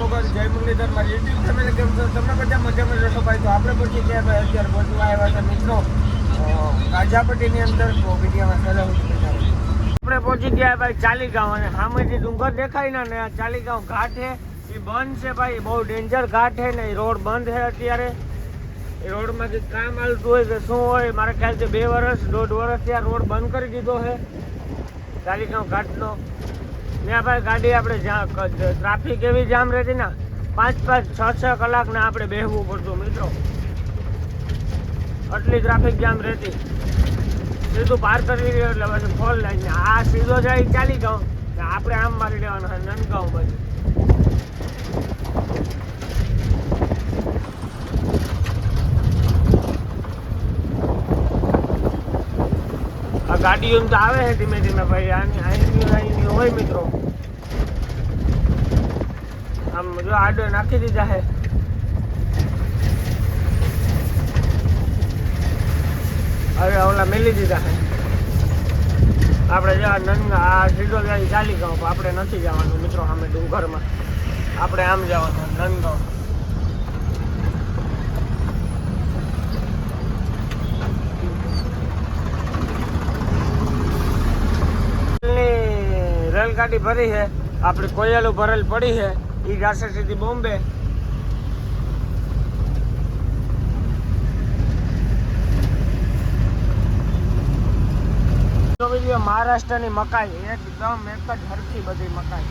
વગર જય મુરલીધર, મારી યુટ્યુબ ફેમિલી કેમ છો? તમે બધા મજામાં જશો ભાઈ? તો આપણે પછી ગયા ભાઈ અત્યારે પહોંચવા આવ્યા છે મિત્રો? ગાજાપટ્ટીની અંદર તો વિડીયોમાં સહેલા આપણે પહોંચી ગયા ભાઈ ચાલીગાંવ અને સામેથી ડુંગર દેખાય ને આ ચાલીગાંવ ઘાટ છે. એ બંધ છે ભાઈ, બહુ ડેન્જર ઘાટ છે ને, એ રોડ બંધ છે અત્યારે. એ રોડમાંથી કામ હાલતું હોય કે શું હોય, મારા ખ્યાલથી બે વર્ષ દોઢ વર્ષથી આ રોડ બંધ કરી દીધો છે. ચાલીગાંવ ઘાટનો. ત્યાં ભાઈ ગાડી આપણે ટ્રાફિક એવી જામ રહેતી ને, પાંચ પાંચ છ છ કલાક ને આપણે બેહવું પડતું મિત્રો. આટલી ટ્રાફિક જામ રહેતી. સીધું પાર કરી રહ્યો એટલે પછી ફોન લાઈન આ સીધો જાય ચાલી ગયો. આપણે આમ મારી દેવાનો છે નનગાંવ બાજુ. ગાડીઓ તો આવે છે ધીમે ધીમે ભાઈ. આની આઈની આઈની હોય મિત્રો. આમ જો આડો નાખી દીધા છે. હવે ઓલા મેલી દીધા છે. આપણે જો નંગા આ સીધો ગાડી ચાલી ગયો આપણે નથી જવાનું મિત્રો સામે ડુંગરમાં. આપણે આમ જવાનું નંદગાંવ રેલગાડી ભરી છે. આપણી કોયલું ભરેલ પડી છે. એ જશે સીધી બોમ્બે મહારાષ્ટ્રની મકાઈ, એકદમ એક જ હરખી બધી મકાઈ.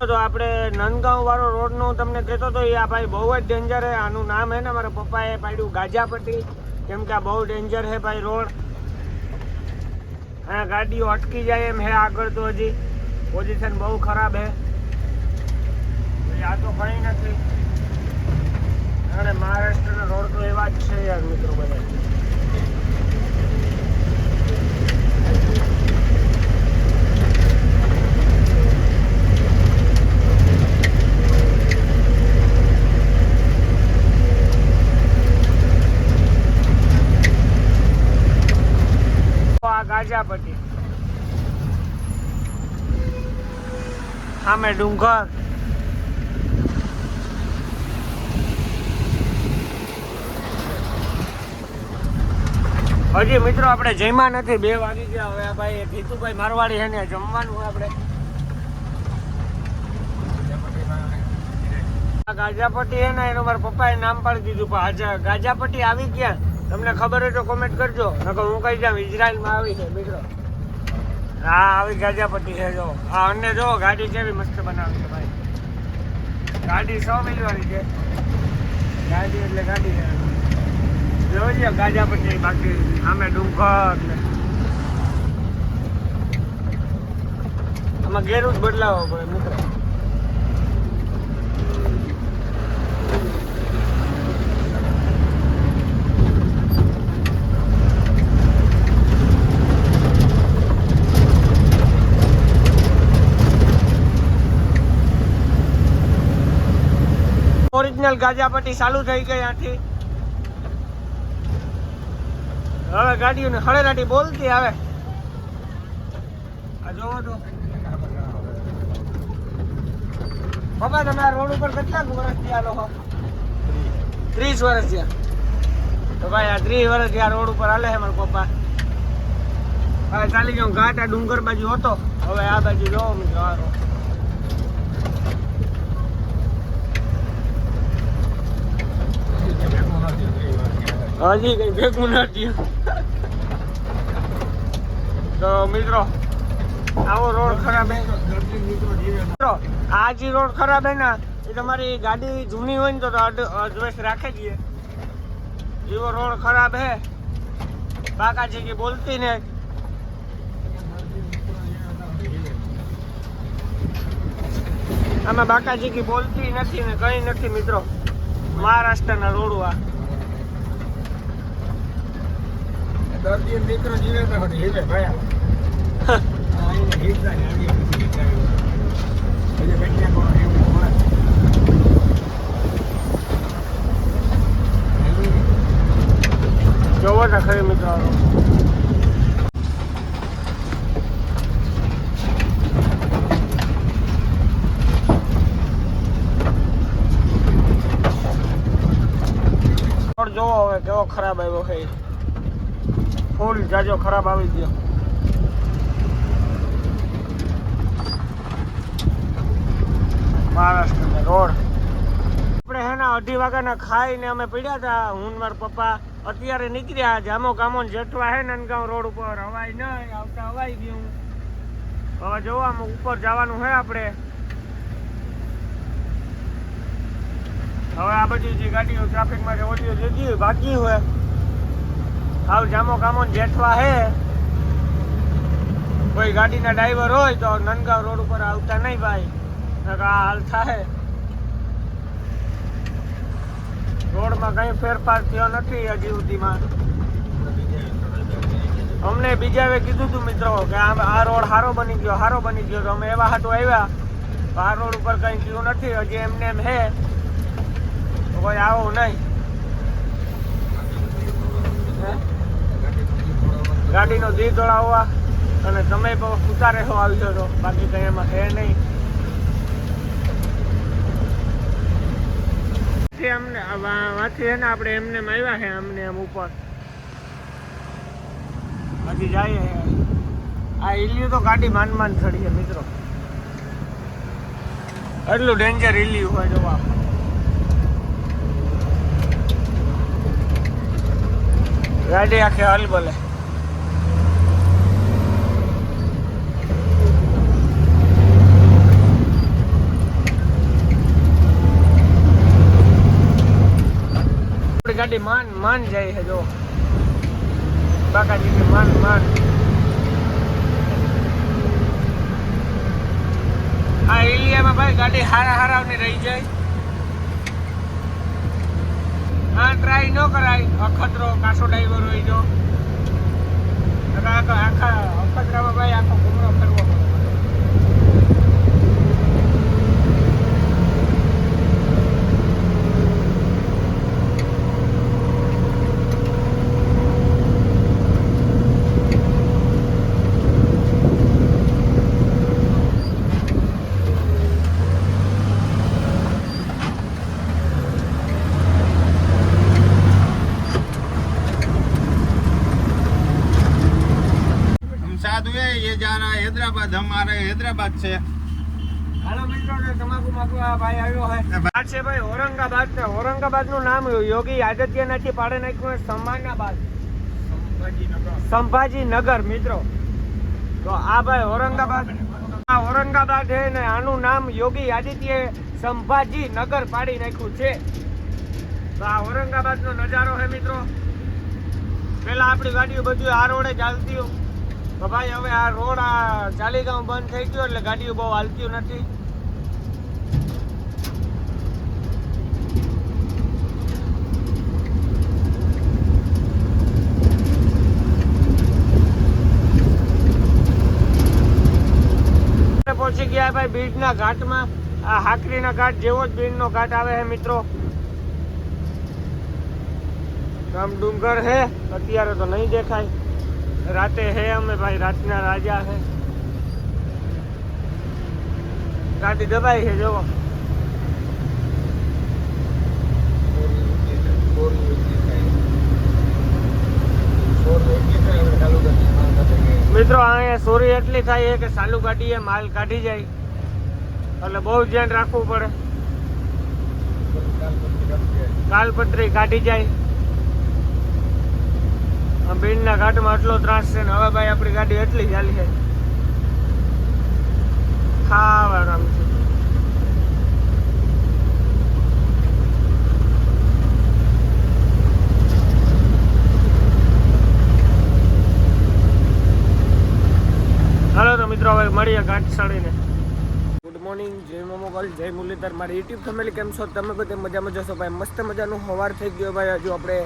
તો આપણે નંદગાંવ વાળો રોડનું તમને કહેતો તો એ આ ભાઈ બહુ જ ડેન્જર છે. આનું નામ હે ને, મારા પપ્પાએ પાડ્યું ગાજાપટ્ટી કેમ કે બહુ ડેન્જર છે ભાઈ રોડ. અહીંયા ગાડીઓ અટકી જાય એમ હે આગળ તો હજી. પોઝિશન બહુ ખરાબ હે. આ તો કંઈ નથી. અને મહારાષ્ટ્રના રોડ તો એવા જ છે યાર મિત્રો બધા. ગાજાપટ્ટી સામે ડુંગર. હજી મિત્રો આપણે જમ્યા નથી. બે વાગી ગયા હવે ભાઈ ગીતુભાઈ મારવાડી છે ને જમવાનું આપણે. ગાજાપટ્ટી છે ને એનું મારા પપ્પાએ નામ પાડી દીધું, પણ ગાજાપટ્ટી આવી ક્યાં તમને ખબર હોય તો કોમેન્ટ કરજો. નકર હું કહી જાઉં, ઇઝરાયલમાં આવી છે મિત્રો હા, આવી ગાજાપટ્ટી છે, જો. આ અન્ય જો, ગાડી કેવી મસ્ત બનાવી છે, ભાઈ. ગાડી સો મિલવાની છે. ગાડી એટલે ગાડી છે. જોઈએ ગાજાપટ્ટી બાકી. આમે ડુંગર ને. આમાં ગેરું જ બદલાવો પડે, મિત્રો. ઓરિજિનલ ગાજાપટ્ટી ચાલુ થઈ ગઈ આથી. હવે ગાડીઓને હળેરાટી બોલતી આવે. જોવો તો. પપ્પા તમે આ રોડ ઉપર કેટલા વર્ષ થયા લોકો? ત્રીસ વર્ષ થયા. તો ભાઈ, આ ત્રીસ વર્ષ થયા રોડ ઉપર હાલે છે મારા પપ્પા. હવે ચાલી ગયો ઘાટ, આ ડુંગર બાજુ હતો. હવે આ બાજુ જોવો મિત્રો આ હજી કઈ ભેગું નથી તો મિત્રો, આવો રોડ ખરાબ આ જે રોડ ખરાબ હે ને, એ તમારી ગાડી જૂની હોય ને તો અડ- અડવેશ રાખે જ એવો રોડ ખરાબ હે બાકાજી की બોલતી ને. આમાં બાકાજી की બોલતી નથી ને કઈ નથી મિત્રો. મહારાષ્ટ્રના રોડ આ. દર્દી મિત્રો જીવે તો હીરે ભાઈ જોવો ને ખરી મિત્રો. જોવો હવે કેવો ખરાબ આવ્યો છે ફૂલ જાજો ખરાબ આવી ગયો. મહારાષ્ટ્રનો રોડ. આપણે હે ને અઢી વાગ્યાના ખાઈને અમે પડ્યા હતા હું ને મારા પપ્પા અત્યારે નીકળ્યા. જામો કામો ને જેઠવા હે નનગાંવ રોડ ઉપર. હવાઈ નહીં, આવતા હવાઈ ગયું. હવે જોવો ઉપર જવાનું હે આપણે. હવે આ બધી જે ગાડીઓ ટ્રાફિકમાં ઓછી જતી બાકી હોય. હાલ જામો કામો જેઠવા હે. કોઈ ગાડીના ડ્રાઈવર હોય તો નનગાંવ રોડ ઉપર આવતા નહીં ભાઈ. આ હાલ થાય રોડમાં કઈ ફેરફાર થયો નથી હજી સુધીમાં. અમને બીજા વે કીધું હતું મિત્રો કે આ આ રોડ સારો બની ગયો સારો બની ગયો. તો અમે એવા હાટું આવ્યા. આ રોડ ઉપર કઈ થયું નથી, હજી એમને એમ હે. કોઈ આવું નહીં. ગાડીનો જી દોડાવવા અને તમે પણ ઉતારે હો આવી તો બાકી કઈ એમાં હે નહીં. અમને વાંચી વા- ને આપણે એમને એમ આવ્યા છે અમને એમ ઉપર. હજી જાય આ ઇલ્યુ તો ગાડી માન માન ચડી છે મિત્રો. એટલું ડેન્જર ઇલ્યુ હોય જોવા ગાડી આખી હલ બોલે. ગાડી માન માન જાય છે, જો. બાકાજી માન માન. આ એરિયામાં ભાઈ ગાડી હારા હારાની રહી જાય. આ ટ્રાય ન કરાય. અખતરો, કાસો ડ્રાઈવર હોય જો. આખા અખતરામાં ભાઈ આખો ઘૂમરો ફરવો. આજ અમારે હૈદરાબાદ છે. હાલો મિત્રો ને આવ્યો હે છે ભાઈ ઔરંગાબાદ ને ઔરંગાબાદ નામ યોગી આદિત્યનાથથી પાડે નાખ્યું સમાનાબાદ સંભાજીનગર મિત્રો. તો આ ભાઈ ઔરંગાબાદ આ ઔરંગાબાદ છે ને આનું નામ યોગી આદિત્ય સંભાજી નગર પાડી નાખ્યું છે. તો આ ઔરંગાબાદનો નજારો છે મિત્રો. પહેલાં આપણી ગાડીઓ બધું આરોડે રોડે ચાલતી તો ભાઈ હવે આ રોડ આ ચાલીગામ બંધ થઈ ગયો એટલે ગાડીઓ બહુ હાલતી નથી. પહોંચી ગયા ભાઈ બીડના ઘાટમાં. આ હાકરીના ઘાટ જેવો જ બીડનો ઘાટ આવે છે મિત્રો. આમ ડુંગર હે અત્યારે તો નહીં દેખાય. રાતે હે અમે ભાઈ, રાતના રાજા હે. ગાડી દબાઈ છે જોવો. મિત્રો અહીંયા ચોરી એટલી થાય કે ગાડી ગાડીએ માલ કાઢી જાય. એટલે બહુ ધ્યાન રાખવું પડે. કાલપત્રી કાઢી જાય. ભીડના ઘાટમાં આટલો ત્રાસ છે ને હવે ભાઈ આપણી ગાડી એટલી ચાલી છે. ખાવા આરામ છે. હાલો તો મિત્રો, હવે મળીએ ઘાટ ચડીને ગુડ મોર્નિંગ જય મોમોગલ જય મુરલીધર. મારી યુટ્યુબ ફેમિલી કેમ છો? તમે બધે મજામાં જશો ભાઈ, મસ્ત મજાનું સવાર થઈ ગયો ભાઈ. હજુ આપણે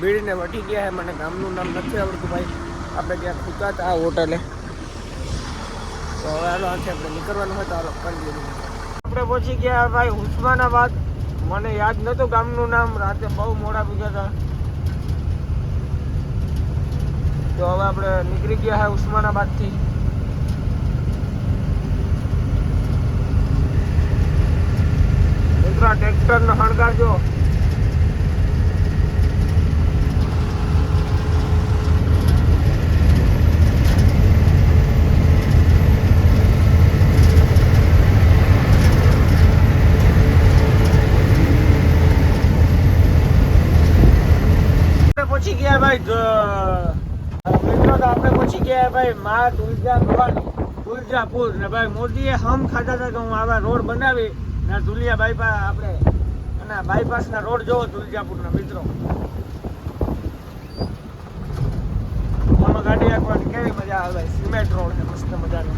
ભીડને વટી ગયા છે. મને ગામનું નામ નથી આવડતું ભાઈ. આપણે ત્યાં ખૂતા હતા આ હોટલે. તો હવે હાલો આથી આપણે નીકળવાનું હોય તો હાલો, કરી આપણે પહોંચી ગયા ભાઈ ઉસ્માનાબાદ. મને યાદ નહોતું ગામનું નામ. રાતે બહુ મોડા પૂજા હતા. તો હવે આપણે નીકળી ગયા છે ઉસ્માનાબાદથી. મિત્રો ટ્રેક્ટર નો જો ભાઈ મા તુલજા ભવાની તુલજાપુર ને ભાઈ મોદીએ હમ ખાતા હતા કે હું આવા રોડ બનાવી ને ધુલિયા બાયપાસ આપણે, અને બાયપાસના રોડ જોવો તુલજાપુરના મિત્રો. આમાં ગાડી રાખવાની કેવી મજા આવે સિમેન્ટ રોડ ને મસ્ત મજાનો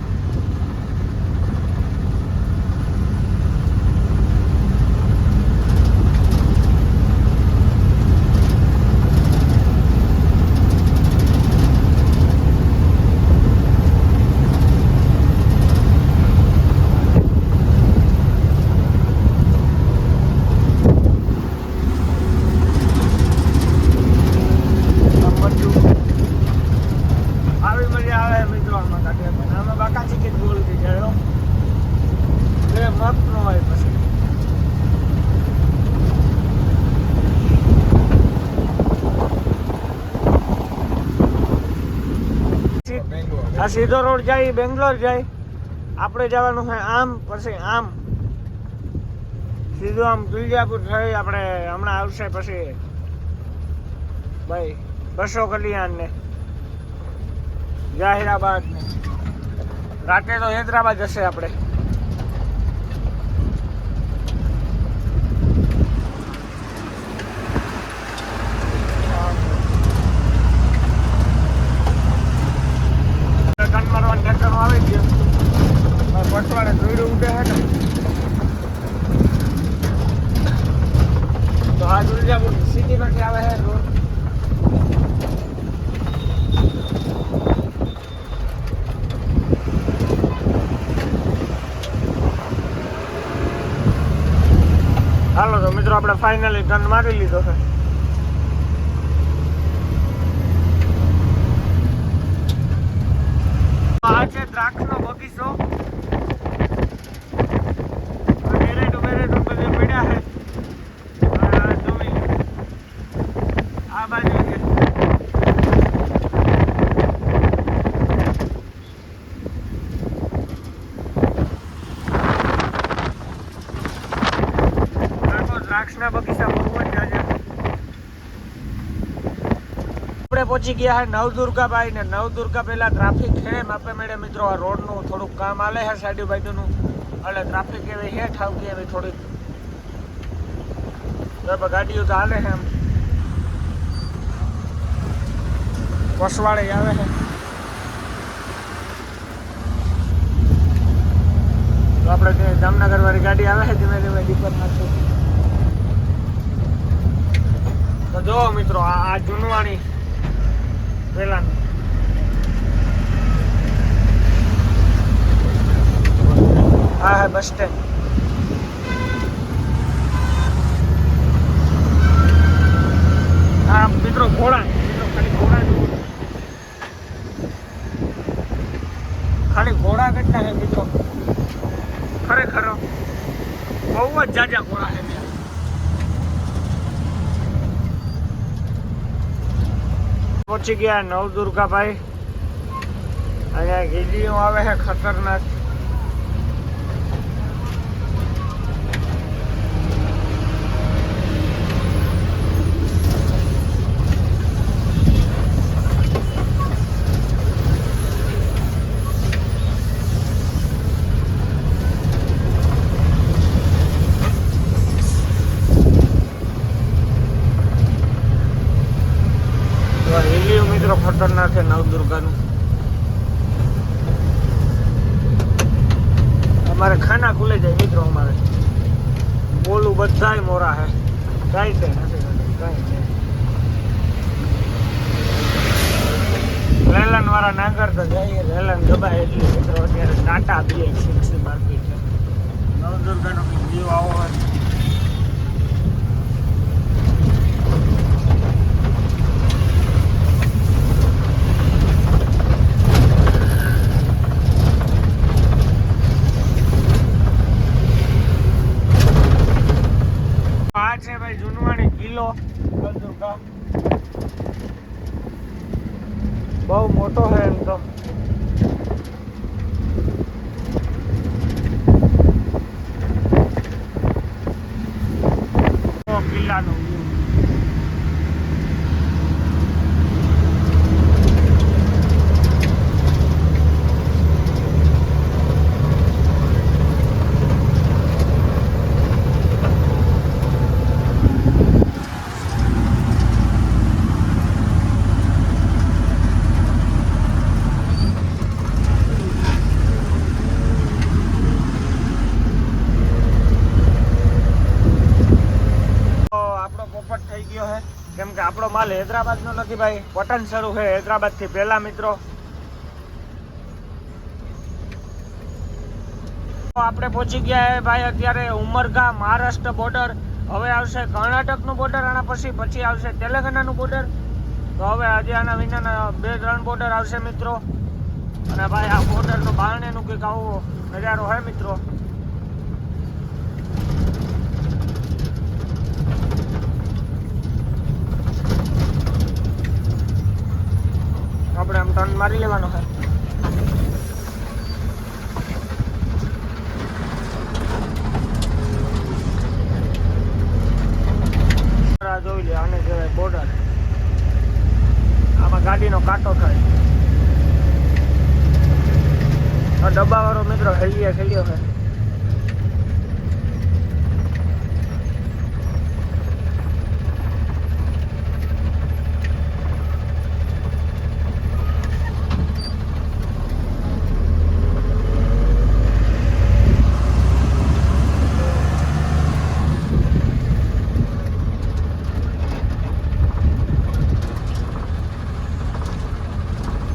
આમ બધું આવી મજા આવે મિત્રો આમાં કાઢે પણ આમાં બાકા ચીકી ગોળ થઈ જાય હો. એ મત નો હોય પછી બેંગ્લોર આ સીધો રોડ જાય, બેંગ્લોર જાય. આપણે જવાનું હોય આમ, પછી આમ. સીધું આમ તુલજાપુર થઈ આપણે હમણાં આવશે પછી. ભાઈ, બસો કલ્યાણ ને જાહેરાબાદ ને રાતે તો હૈદરાબાદ જશે આપણે ટન મારવાનું ટ્રેક્ટર આવી ગયો પટવાડે દોડ્યું ઉડે છે ને તો આ દુર્જાપુર સિટી માંથી આવે છે રોડ હાલો તો મિત્રો આપણે ફાઇનલી ટર્ન મારી લીધો છે આ છે દ્રાક્ષનો બગીચો બેરેટ બેરેટ બધે પડ્યા છે આ જોઈ લો. આ બાજુ છે આખો દ્રાક્ષના બગીચા બહુ જ જાજા. આપણે પહોંચી ગયા છે નવદુર્ગાભાઈ ને નવદુર્ગા પહેલા ટ્રાફિક છે. માપે મેળે મિત્રો આ રોડનું થોડુંક કામ આલે છે સાઈડ બાજુનું એટલે ટ્રાફિક એવી હેઠ આવતી એવી થોડીક. ગાડીઓ તો હાલે છે એમ. વસવાડે આવે છે. આપણે જે જામનગર વાળી ગાડી આવે છે ધીમે ધીમે દીપક નાખશું. તો જો મિત્રો આ જૂનવાણી પેલા હા હા બસ સ્ટેન્ડ હા મિત્રો ઘોડા, મિત્રો ખાલી ઘોડા. ખાલી ઘોડા કેટલા છે મિત્રો. ખરેખર બહુ જ જાજા ઘોડા છે પહોંચી ગયા નવદુર્ગાભાઈ. અહીંયા ગીડીઓ આવે છે ખતરનાક તો હિલિયું મિત્રો ખતરનાક છે નવદુર્ગાનું. અમારે ખાના ખુલે જાય મિત્રો અમારે. બોલું બધાય મોરા હે. કાંઈ છે નથી કાંઈ નહીં. લેલન વાળા નાગર તો જઈએ લેલન દબાય એટલી મિત્રો અત્યારે ટાટા બી સિક્સ માર્કેટ છે નવદુર્ગાનો જીવ આવો હોય આ છે ભાઈ જુનવાણી કિલ્લો નવદુર્ગા બહુ મોટો છે એમ તો માલ હૈદરાબાદનો નથી ભાઈ પટન શરૂ છે હૈદરાબાદથી. પહેલા મિત્રો આપણે પહોંચી ગયા હે ભાઈ અત્યારે ઉમરગા મહારાષ્ટ્ર બોર્ડર હવે આવશે કર્ણાટકનું બોર્ડર આના પછી પછી આવશે તેલંગાણાનું બોર્ડર તો હવે આજે આના વિનાના બે, ત્રણ બોર્ડર આવશે મિત્રો. અને ભાઈ આ બોર્ડરનું બારણેનું કંઈક આવો નજારો હોય મિત્રો આપણે આમ ટર્ન મારી લેવાનો છે. જોઈ લે, આને કહેવાય બોર્ડર આમાં ગાડીનો કાંટો થાય. આ ડબ્બાવાળો મિત્રો હેલિયા ખેલ્યો છે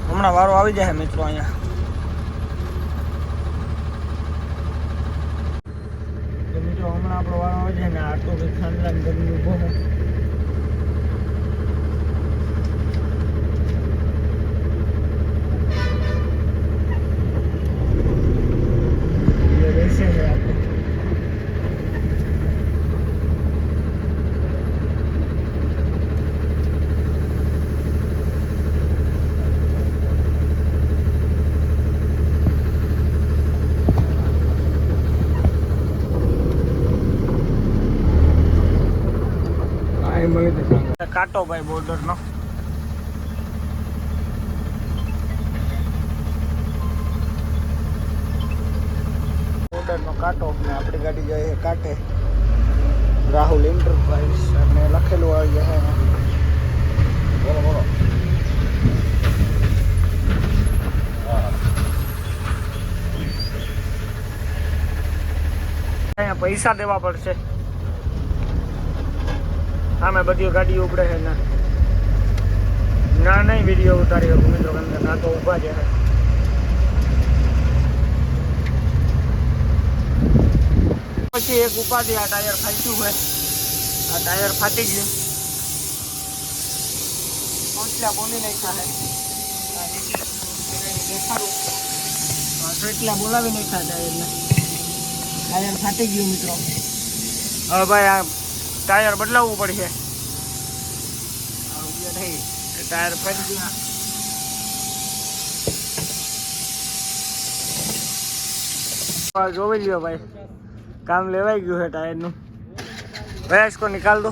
હમણાં વારો આવી જાય મિત્રો અહીંયા તો મિત્રો હમણાં આપણો વારો આવી જાય ને આટલો કંઈક ખાનદાન ગમી ઊભો છે એ બેસે છે આપણે હા એ મળી જશે કાંટો ભાઈ બોર્ડરનો. બોર્ડરનો કાંટો ને આપણી ગાડી જાય કાંટે. રાહુલ એન્ટરપ્રાઇઝ અને લખેલું આવી જાય બોલો બોલો. પૈસા દેવા પડશે. સામે બધી ગાડીઓ ઉપડે છે. ના ના, નહીં વીડિયો ઉતારી શકું મિત્રો કેમ કે ના તો ઊભા છે પછી એક ઉપાધિ, આ ટાયર ફાટ્યું હોય. આ ટાયર ફાટી ગયું. પહોંચલા બોલી નાખ્યા છે. દેખાડું. આ ચોટલા બોલાવી નાખ્યા ટાયરને. ટાયર ફાટી ગયું મિત્રો. હવે ભાઈ આ ટાયર બદલાવવું પડશે. ટાયર ફરી ગયા. જોઈ લ્યો ભાઈ. કામ લેવાઈ ગયું છે ટાયરનું. ભાઈ ઇસકો નિકાલ દો.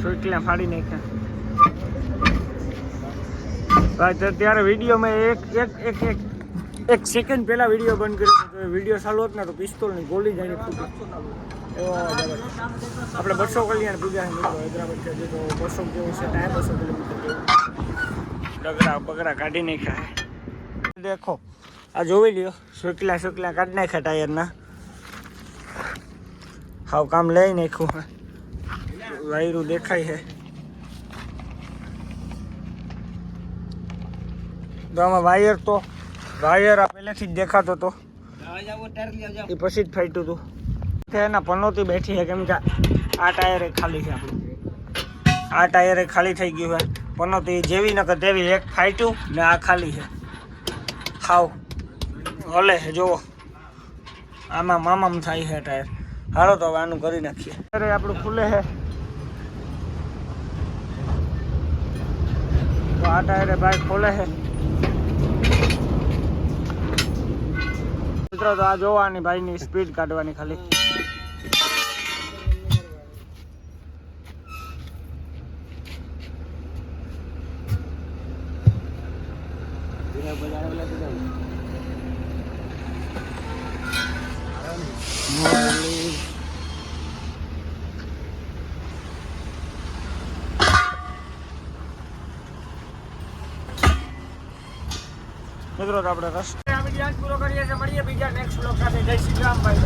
સુટલા ફાડી નાખ્યા. ત્યારે વિડીયોમાં એક એક એક એક એક સેકન્ડ પહેલા વીડિયો બંધ કર્યો હતો તો વીડિયો ચાલુ હતો ને તો પિસ્તોલની ગોળી ફૂટી. એવો આવે છે. આપણે બસો કલ્યાણ પૂજા મિત્રો હૈદરાબાદ છે તો બસો જેવું છે ટાઈમ બસો કિલોમીટર ડગરા બગરા કાઢી નાખ્યા દેખો. આ જોઈ લ્યો શુકલા શુકલા કાઢી નાખ્યા ટાયરના હાવ કામ લઈ નાખ્યું વાયરું દેખાય છે તો આમાં વાયર તો વાયર પહેલેથી જ દેખાતો હતો. એ પછી જ ફાટ્યું હતું તે એના પનોતી બેઠી છે કેમ કે આ ટાયરે ખાલી છે આપણું. આ ટાયરે ખાલી થઈ ગયું છે. પનોતી જેવી ન તેવી એક ફાટ્યું ને આ ખાલી છે. ખાવ હલે છે જુઓ. આમાં મામામ થાય છે ટાયર. હાલો તો હવે આનું કરી નાખીએ. અરે આપણું ખુલે છે. તો આ ટાયરે બાઇક ખોલે છે. મિત્રો તો આ જોવાની ભાઈની સ્પીડ કાઢવાની ખાલી. મિત્રો તો આપણે રસ્તે પૂરો કરીએ છીએ મળીએ બીજા નેક્સ્ટ બ્લોગ સાથે. જય શ્રી રામ ભાઈ.